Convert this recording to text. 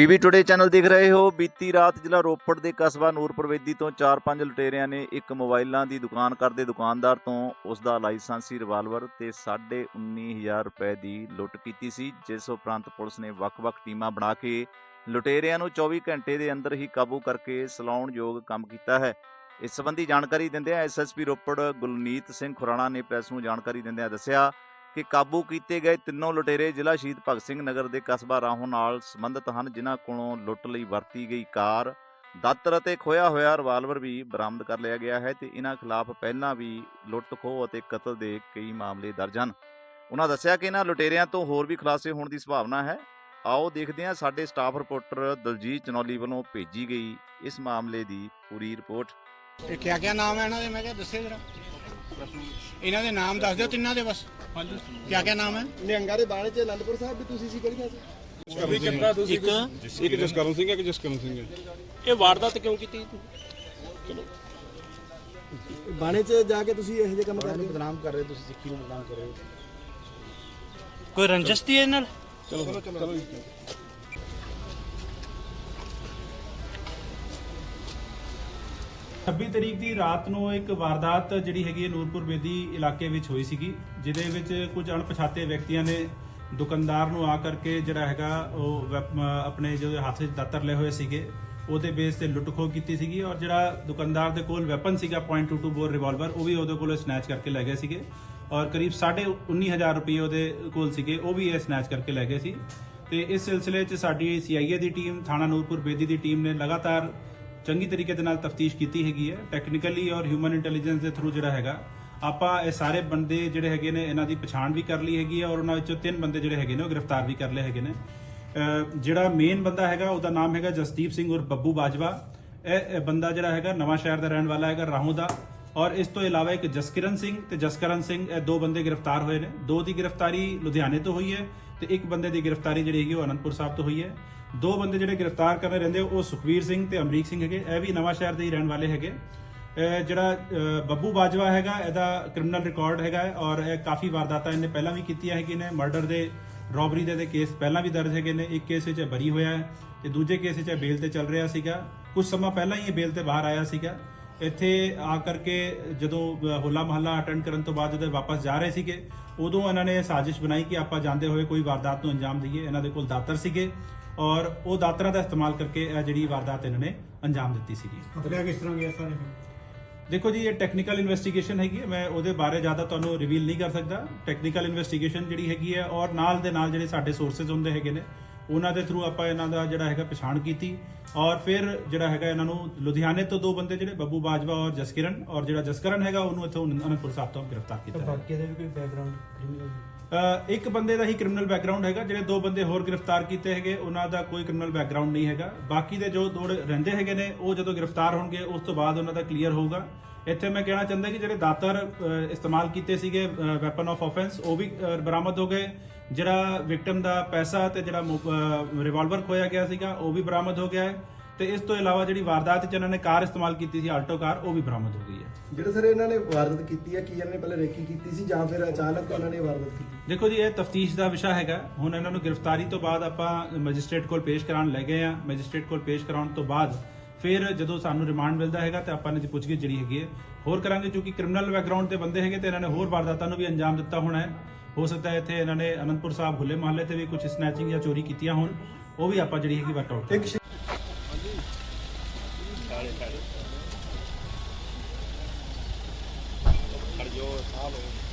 PV today channel ਦੇਖ ਰਹੇ ਹੋ। ਬੀਤੀ ਰਾਤ ਜ਼ਿਲ੍ਹਾ ਰੋਪੜ ਦੇ ਕਸਬਾ ਨੂਰਪੁਰਵੇਦੀ ਤੋਂ 4-5 ਲੁਟੇਰਿਆਂ ਨੇ ਇੱਕ ਮੋਬਾਈਲਾਂ ਦੀ ਦੁਕਾਨ ਕਰਦੇ ਦੁਕਾਨਦਾਰ ਤੋਂ ਉਸ ਦਾ ਲਾਇਸੈਂਸੀ ਰਿਵਾਲਵਰ ਤੇ 19500 ਰੁਪਏ ਦੀ ਲੁੱਟ ਕੀਤੀ ਸੀ, ਜਿਸ ਉਪਰੰਤ ਪੁਲਿਸ ਨੇ ਵੱਖ-ਵੱਖ ਟੀਮਾਂ ਬਣਾ ਕੇ ਲੁਟੇਰਿਆਂ ਨੂੰ 24 ਘੰਟੇ ਦੇ ਅੰਦਰ ਹੀ ਕਾਬੂ ਕਰਕੇ ਸਲਾਉਣਯੋਗ ਕੰਮ ਕੀਤਾ ਹੈ। ਇਸ ਸੰਬੰਧੀ ਜਾਣਕਾਰੀ ਦਿੰਦਿਆਂ ਐਸਐਸਪੀ ਰੋਪੜ ਗੁਲਨੀਤ ਸਿੰਘ ਖੁਰਾਣਾ ਨੇ ਪ੍ਰੈਸ ਨੂੰ ਜਾਣਕਾਰੀ ਦਿੰਦਿਆਂ ਦੱਸਿਆ ਕਿ ਕਾਬੂ ਕੀਤੇ ਗਏ ਤਿੰਨੋਂ ਲੁਟੇਰੇ ਜ਼ਿਲ੍ਹਾ ਸ਼ਹੀਦ ਭਗਤ ਸਿੰਘ ਨਗਰ ਦੇ ਕਸਬਾ ਰਾਹੋਂ ਨਾਲ ਸੰਬੰਧਿਤ ਹਨ, ਜਿਨ੍ਹਾਂ ਕੋਲੋਂ ਲੁੱਟ ਲਈ ਵਰਤੀ ਗਈ ਕਾਰ, ਦਾਤਰ ਅਤੇ ਖੋਇਆ ਹੋਇਆ ਰਿਵਾਲਵਰ ਵੀ ਬਰਾਮਦ ਕਰ ਲਿਆ ਗਿਆ ਹੈ ਤੇ ਇਹਨਾਂ ਖਿਲਾਫ ਪਹਿਲਾਂ ਵੀ ਲੁੱਟ ਖੋਹ ਅਤੇ ਕਤਲ ਦੇ ਕਈ ਮਾਮਲੇ ਦਰਜ ਹਨ। ਉਹਨਾਂ ਦੱਸਿਆ ਕਿ ਇਹਨਾਂ ਲੁਟੇਰਿਆਂ ਤੋਂ ਹੋਰ ਵੀ ਖੁਲਾਸੇ ਹੋਣ ਦੀ ਸੰਭਾਵਨਾ ਹੈ। ਆਓ ਦੇਖਦੇ ਹਾਂ, ਸਾਡੇ ਸਟਾਫ ਰਿਪੋਰਟਰ ਦਲਜੀਤ ਚਨੌਲੀ ਵੱਲੋਂ ਭੇਜੀ ਗਈ ਇਸ ਮਾਮਲੇ ਦੀ ਪੂਰੀ ਰਿਪੋਰਟ। ਇਹ ਕਿਆ ਕਿਆ ਨਾਮ ਹੈ ਇਹਨਾਂ ਦੇ? ਮੈਂ ਕਿਹਾ ਦੱਸੇ ਜਰਾ। ਇਹਨਾਂ ਦੇ ਨਾਮ ਦੱਸ ਦਿਓ ਤਿੰਨਾਂ ਦੇ ਬਸ। ਕਿਆ ਕਿਆ ਨਾਮ ਹੈ? ਨਿਹੰਗਾ ਦੇ ਬਾਣੇ ਚ ਅਨੰਦਪੁਰ ਸਾਹਿਬ ਵੀ ਤੁਸੀਂ ਸੀ ਕਿਹੜੀ ਥਾਂ ਸੀ? ਇੱਕ ਇੱਕ ਜਸਕਰਨ ਸਿੰਘ ਹੈ ਕਿ ਜਸਕਰਨ ਸਿੰਘ। ਹੈ ਇਹ ਵਾਰਦਾਤ ਕਿਉਂ ਕੀਤੀ? ਬਾਣੇ ਚ ਜਾ ਕੇ ਤੁਸੀਂ ਇਹੋ ਜਿਹੇ ਕੰਮ ਕਰਦੇ ਹੋ? ਬਦਨਾਮ ਕਰ ਰਹੇ ਹੋ ਤੁਸੀਂ ਸਿੱਖੀ ਨੂੰ ਬਦਨਾਮ ਕਰ ਰਹੇ ਹੋ। ਕੋਈ ਰੰਜਿਸ਼ ਦੀ ਨਾਲ? ਚਲੋ ਚਲੋ। 26 ਤਰੀਕ ਦੀ ਰਾਤ ਨੂੰ ਇੱਕ ਵਾਰਦਾਤ ਜਿਹੜੀ ਹੈਗੀ ਹੈ ਨੂਰਪੁਰ ਬੇਦੀ ਇਲਾਕੇ ਵਿੱਚ ਹੋਈ ਸੀਗੀ, ਜਿਹਦੇ ਵਿੱਚ ਕੁਝ ਅਣਪਛਾਤੇ ਵਿਅਕਤੀਆਂ ਨੇ ਦੁਕਾਨਦਾਰ ਨੂੰ ਆ ਕਰਕੇ ਜਿਹੜਾ ਹੈਗਾ ਉਹ ਵੈਪ- ਆਪਣੇ ਜੋ ਹੱਥ ਵਿੱਚ ਦਾਤਰ ਲਏ ਹੋਏ ਸੀਗੇ, ਉਹਦੇ ਬੇਸ ਤੇ ਲੁੱਟ ਖੋਹ ਕੀਤੀ ਸੀਗੀ ਔਰ ਜਿਹੜਾ ਦੁਕਾਨਦਾਰ ਦੇ ਕੋਲ ਵੈਪਨ ਸੀਗਾ .22 ਬੋਰ ਰਿਵਾਲਵਰ ਉਹ ਵੀ ਉਹਦੇ ਕੋਲੋਂ ਸਨੈਚ ਕਰਕੇ ਲੈ ਗਏ ਸੀਗੇ ਔਰ ਕਰੀਬ 19500 ਰੁਪਏ ਉਹਦੇ ਕੋਲ ਸੀਗੇ, ਉਹ ਵੀ ਇਹ ਸਨੈਚ ਕਰਕੇ ਲੈ ਗਏ ਸੀ। ਤੇ ਇਸ ਸਿਲਸਿਲੇ 'ਚ ਸਾਡੀ ਸੀਆਈਏ ਦੀ ਟੀਮ ਥਾਣਾ ਨੂਰਪੁਰ ਬੇਦੀ ਦੀ ਟੀਮ ਨੇ ਲਗਾਤਾਰ ਚੰਗੀ ਤਰੀਕੇ ਦੇ ਨਾਲ ਤਫਤੀਸ਼ ਕੀਤੀ ਹੈਗੀ ਹੈ। ਟੈਕਨੀਕਲੀ ਔਰ ਹਿਊਮਨ ਇੰਟੈਲੀਜੈਂਸ ਦੇ ਥਰੂ ਜਿਹੜਾ ਹੈਗਾ, ਆਪਾਂ ਇਹ ਸਾਰੇ ਬੰਦੇ ਜਿਹੜੇ ਹੈਗੇ ਨੇ, ਇਹਨਾਂ ਦੀ ਪਛਾਣ ਵੀ ਕਰ ਲਈ ਹੈਗੀ ਹੈ ਔਰ ਉਹਨਾਂ ਵਿੱਚੋਂ ਤਿੰਨ ਬੰਦੇ ਜਿਹੜੇ ਹੈਗੇ ਨੇ ਉਹ ਗ੍ਰਿਫਤਾਰ ਵੀ ਕਰ ਲਏ ਹੈਗੇ ਨੇ। ਜਿਹੜਾ ਮੇਨ ਬੰਦਾ ਹੈਗਾ, ਉਹਦਾ ਨਾਮ ਹੈਗਾ ਜਸਦੀਪ ਸਿੰਘ ਔਰ ਬੱਬੂ ਬਾਜਵਾ। ਇਹ ਇਹ ਬੰਦਾ ਜਿਹੜਾ ਹੈਗਾ ਨਵਾਂ ਸ਼ਹਿਰ ਦਾ ਰਹਿਣ ਵਾਲਾ ਹੈਗਾ, ਰਾਹੋਂ ਦਾ। ਔਰ ਇਸ ਤੋਂ ਇਲਾਵਾ ਇੱਕ ਜਸਕਿਰਨ ਸਿੰਘ ਤੇ ਜਸਕਰਨ ਸਿੰਘ ਇਹ ਦੋ ਬੰਦੇ ਗ੍ਰਿਫਤਾਰ ਹੋਏ ਨੇ। ਦੋ ਦੀ ਗ੍ਰਿਫਤਾਰੀ ਲੁਧਿਆਣੇ ਤੋਂ ਹੋਈ ਹੈ। ਤੇ ਇੱਕ ਬੰਦੇ ਦੀ ਗ੍ਰਿਫਤਾਰੀ ਜਿਹੜੀ ਹੈਗੀ ਉਹ ਅਨੰਦਪੁਰ ਸਾਹਿਬ ਤੋਂ ਹੋਈ ਹੈ। ਦੋ ਬੰਦੇ ਜਿਹੜੇ ਗ੍ਰਿਫਤਾਰ ਕਰਨੇ ਰਹਿੰਦੇ ਉਹ ਸੁਖਵੀਰ ਸਿੰਘ ਤੇ ਅਮਰੀਕ ਸਿੰਘ ਹੈਗੇ। ਇਹ ਵੀ ਨਵਾਂ ਸ਼ਹਿਰ ਦੇ ਹੀ ਰਹਿਣ ਵਾਲੇ ਹੈਗੇ। ਜਿਹੜਾ ਬੱਬੂ ਬਾਜਵਾ ਹੈਗਾ, ਇਹਦਾ ਕ੍ਰਿਮੀਨਲ ਰਿਕਾਰਡ ਹੈਗਾ ਔਰ ਇਹ ਕਾਫੀ ਵਾਰਦਾਤਾਂ ਇਹਨੇ ਪਹਿਲਾਂ ਵੀ ਕੀਤੀਆਂ ਹੈਗੀਆਂ ਨੇ। ਮਰਡਰ ਦੇ, ਰੋਬਰੀ ਦੇ ਕੇਸ ਪਹਿਲਾਂ ਵੀ ਦਰਜ ਹੈਗੇ ਨੇ। ਇੱਕ ਕੇਸ ਵਿੱਚ ਬਰੀ ਹੋਇਆ ਹੈ ਤੇ ਦੂਜੇ ਕੇਸ ਵਿੱਚ ਬੇਲ ਤੇ ਚੱਲ ਰਿਹਾ ਸੀਗਾ। ਕੁਝ ਸਮਾਂ ਪਹਿਲਾਂ ਹੀ ਇਹ ਬੇਲ ਤੇ ਬਾਹਰ ਆਇਆ ਸੀਗਾ। ਇੱਥੇ ਆ ਕਰਕੇ ਜਦੋਂ ਹੋਲਾ ਮਹੱਲਾ ਅਟੈਂਡ ਕਰਨ ਤੋਂ ਬਾਅਦ ਜਦੋਂ ਵਾਪਸ ਜਾ ਰਹੇ ਸੀਗੇ ਉਦੋਂ ਇਹਨਾਂ ਨੇ ਸਾਜ਼ਿਸ਼ ਬਣਾਈ ਕਿ ਆਪਾਂ ਜਾਂਦੇ ਹੋਏ ਕੋਈ ਵਾਰਦਾਤ ਨੂੰ ਅੰਜਾਮ ਦਈਏ। ਇਹਨਾਂ ਦੇ ਕੋਲ ਦਾਤਰ ਸੀਗੇ ਔਰ ਉਹ ਦਾਤਰਾਂ ਦਾ ਇਸਤੇਮਾਲ ਕਰਕੇ ਇਹ ਜਿਹੜੀ ਵਾਰਦਾਤ ਇਹਨਾਂ ਨੇ ਅੰਜਾਮ ਦਿੱਤੀ ਸੀਗੀ। ਪਕੜਿਆ ਕਿਸ ਤਰ੍ਹਾਂ ਗਿਆ ਸਾਰੇ? ਦੇਖੋ ਜੀ ਇਹ ਟੈਕਨੀਕਲ ਇਨਵੈਸਟੀਗੇਸ਼ਨ ਹੈਗੀ ਹੈ। ਮੈਂ ਉਹਦੇ ਬਾਰੇ ਜ਼ਿਆਦਾ ਤੁਹਾਨੂੰ ਰਿਵੀਲ ਨਹੀਂ ਕਰ ਸਕਦਾ। ਟੈਕਨੀਕਲ ਇਨਵੈਸਟੀਗੇਸ਼ਨ ਜਿਹੜੀ ਹੈਗੀ ਹੈ ਔਰ ਨਾਲ ਦੇ ਨਾਲ ਜਿਹੜੇ ਸਾਡੇ ਸੋਰਸਸ ਹੁੰਦੇ ਹੈਗੇ ਨੇ ਉਹਨਾਂ ਦੇ ਥਰੂ ਆਪਾਂ ਇਹਨਾਂ ਦਾ ਜਿਹੜਾ ਹੈਗਾ ਪਛਾਣ ਕੀਤੀ ਔਰ ਫਿਰ ਜਿਹੜਾ ਹੈਗਾ ਇਹਨਾਂ ਨੂੰ ਲੁਧਿਆਣੇ ਤੋਂ ਦੋ ਬੰਦੇ ਜਿਹੜੇ ਬੱਬੂ ਬਾਜਵਾ ਔਰ ਜਸਕਿਰਨ ਔਰ ਜਿਹੜਾ ਜਸਕਰਨ ਹੈਗਾ ਉਹਨੂੰ ਇੱਥੋਂ ਅਨੰਦਪੁਰ ਸਾਹਿਬ ਤੋਂ ਗ੍ਰਿਫਤਾਰ ਕੀਤਾ ਹੈ। ਬਾਕੀ ਦੇ ਵੀ ਕੋਈ ਬੈਕਗ੍ਰਾਉਂਡ ਕ੍ਰਿਮੀਨਲ ਇੱਕ ਬੰਦੇ ਦਾ ਹੀ ਕ੍ਰਿਮੀਨਲ ਬੈਕਗ੍ਰਾਉਂਡ ਹੈਗਾ ਜਿਹੜੇ ਦੋ ਬੰਦੇ ਹੋਰ ਗ੍ਰਿਫਤਾਰ ਕੀਤੇ ਹੈਗੇ ਉਹਨਾਂ ਦਾ ਕੋਈ ਕ੍ਰਿਮੀਨਲ ਬੈਕਗ੍ਰਾਉਂਡ ਨਹੀਂ ਹੈਗਾ। ਬਾਕੀ ਦੇ ਜੋ ਦੋ ਰਹਿੰਦੇ ਹੈਗੇ ਨੇ ਉਹ ਜਦੋਂ ਗ੍ਰਿਫਤਾਰ ਹੋਣਗੇ ਉਸ ਤੋਂ ਬਾਅਦ ਉਹਨਾਂ ਦਾ ਕਲੀਅਰ ਹੋਊਗਾ। ਇੱਥੇ ਮੈਂ ਕਹਿਣਾ ਚਾਹੁੰਦਾ ਕਿ ਜਿਹੜੇ ਦਾਤਰ ਇਸਤੇਮਾਲ ਕੀਤੇ ਸੀਗੇ ਵੈਪਨ ਆਫ ਆਫੈਂਸ ਉਹ ਵੀ ਬਰਾਮਦ ਹੋ ਗਏ। ਜਿਹੜਾ ਵਿਕਟਮ ਦਾ ਪੈਸਾ ਤੇ ਜਿਹੜਾ ਰਿਵਾਲਵਰ ਖੋਇਆ ਗਿਆ ਸੀਗਾ ਉਹ ਵੀ ਬਰਾਮਦ ਹੋ ਗਿਆ ਹੈ। ਤੇ ਇਸ ਤੋਂ ਇਲਾਵਾ ਜਿਹੜੀ ਵਾਰਦਾਤ 'ਚ ਇਹਨਾਂ ਨੇ ਕਾਰ ਇਸਤੇਮਾਲ ਕੀਤੀ ਸੀ ਆਲਟੋ ਕਾਰ ਉਹ ਵੀ ਬਰਾਮਦ ਹੋ ਗਈ ਹੈ। ਜਿਹੜੇ ਸਰ ਇਹਨਾਂ ਨੇ ਵਾਰਦਾਤ ਕੀਤੀ ਹੈ ਕੀ ਇਹਨਾਂ ਨੇ ਪਹਿਲੇ ਰੇਕੀ ਕੀਤੀ ਸੀ ਜਾਂ ਫਿਰ ਅਚਾਨਕ ਇਹਨਾਂ ਨੇ ਵਾਰਦਾਤ ਕੀਤੀ? ਦੇਖੋ ਜੀ ਇਹ ਤਫਤੀਸ਼ ਦਾ ਵਿਸ਼ਾ ਹੈਗਾ। ਹੁਣ ਇਹਨਾਂ ਨੂੰ ਗ੍ਰਿਫਤਾਰੀ ਤੋਂ ਬਾਅਦ ਆਪਾਂ ਮੈਜਿਸਟ੍ਰੇਟ ਕੋਲ ਪੇਸ਼ ਕਰਾਉਣ ਲੈ ਗਏ ਆ ਮੈਜਿਸਟ੍ਰੇਟ ਕੋਲ ਪੇਸ਼ ਕਰਾਉਣ ਤੋਂ ਬਾਅਦ ਫਿਰ ਜਦੋਂ ਸਾਨੂੰ ਰਿਮਾਂਡ ਮਿਲਦਾ ਹੈਗਾ ਤੇ ਆਪਾਂ ਨੇ ਜੀ ਪੁੱਛਗਿੱਛ ਜਿਹੜੀ ਹੈਗੀ ਹੈ, ਹੋਰ ਕਰਾਂਗੇ ਕਿਉਂਕਿ ਕ੍ਰਿਮੀਨਲ ਬੈਕਗ੍ਰਾਉਂਡ ਦੇ ਬੰਦੇ ਹੈਗੇ ਤੇ ਇਹਨਾਂ ਨੇ ਹੋਰ ਵਾਰਦਾਤਾਂ ਨੂੰ ਵੀ ਅੰਜਾਮ ਦਿੱਤਾ ਹੋਣਾ ਹੈ। ਹੋ ਸਕਦਾ ਹੈ ਇੱਥੇ ਇਹਨਾਂ ਨੇ ਅਨੰਦਪੁਰ ਸਾਹਿਬ ਹੁੱਲੇ ਮਹੱਲੇ ਤੇ ਵੀ ਕੁਝ ਸਨੈਚਿੰਗ ਜਾਂ ਚੋਰੀ ਕੀਤੀਆਂ ਹੋਣ। ਉਹ ਵੀ ਆਪਾਂ ਜਿਹੜੀ ਹੈਗੀ ਵਰਟ ਆਊਟ ਇੱਕ ਖੜ ਜੋ ਸਾਹ ਲਓ